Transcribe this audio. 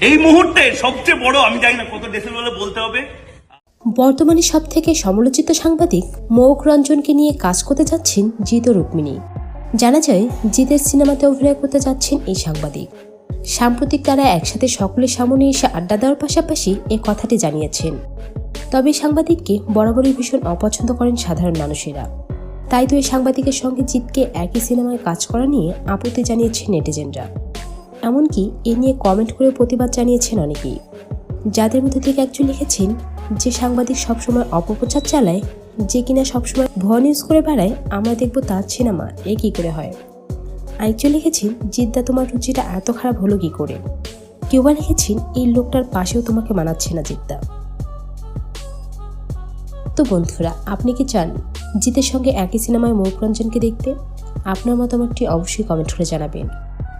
এই মুহূর্তে সবচেয়ে বড়, আমি জানি না কত ডেসিবেলে বলতে হবে। বর্তমানে সব থেকে সমালোচিত সাংবাদিক মৌক রঞ্জনকে নিয়ে কাজ করতে যাচ্ছেন জিত ও রুক্মিণী। জানা যায়, জিতের সিনেমাতে অভিনয় করতে যাচ্ছেন এই সাংবাদিক। সাম্প্রতিক তারা একসাথে সকলের সামনে এসে আড্ডা দেওয়ার পাশাপাশি এ কথাটি জানিয়েছেন। তবে সাংবাদিককে বরাবরই ভীষণ অপছন্দ করেন সাধারণ মানুষেরা। তাই তো এই সাংবাদিকের সঙ্গে জিতকে একই সিনেমায় কাজ করা নিয়ে আপত্তি জানিয়েছেন নেটিজেনরা। এমনকি এ নিয়ে কমেন্ট করে প্রতিবাদ জানিয়েছেন অনেকেই। যাদের মধ্যে থেকে একজন লিখেছেন যে সাংবাদিক সবসময় অপপ্রচার চালায়, যে কিনা সবসময় ভয় নিউজ করে বেড়ায়, আমরা দেখব তার সিনেমা এ কী করে হয়। আরেকজন লিখেছেন, জিদ্দা, তোমার রুচিটা এত খারাপ হলো কী করে? কেউ বা লিখেছেন, এই লোকটার পাশেও তোমাকে মানাচ্ছে না জিদ্দা। তো বন্ধুরা, আপনি কি চান জিতের সঙ্গে একই সিনেমায় মৌকরঞ্জনকে দেখতে? আপনার মতামতটি অবশ্যই কমেন্ট করে জানাবেন।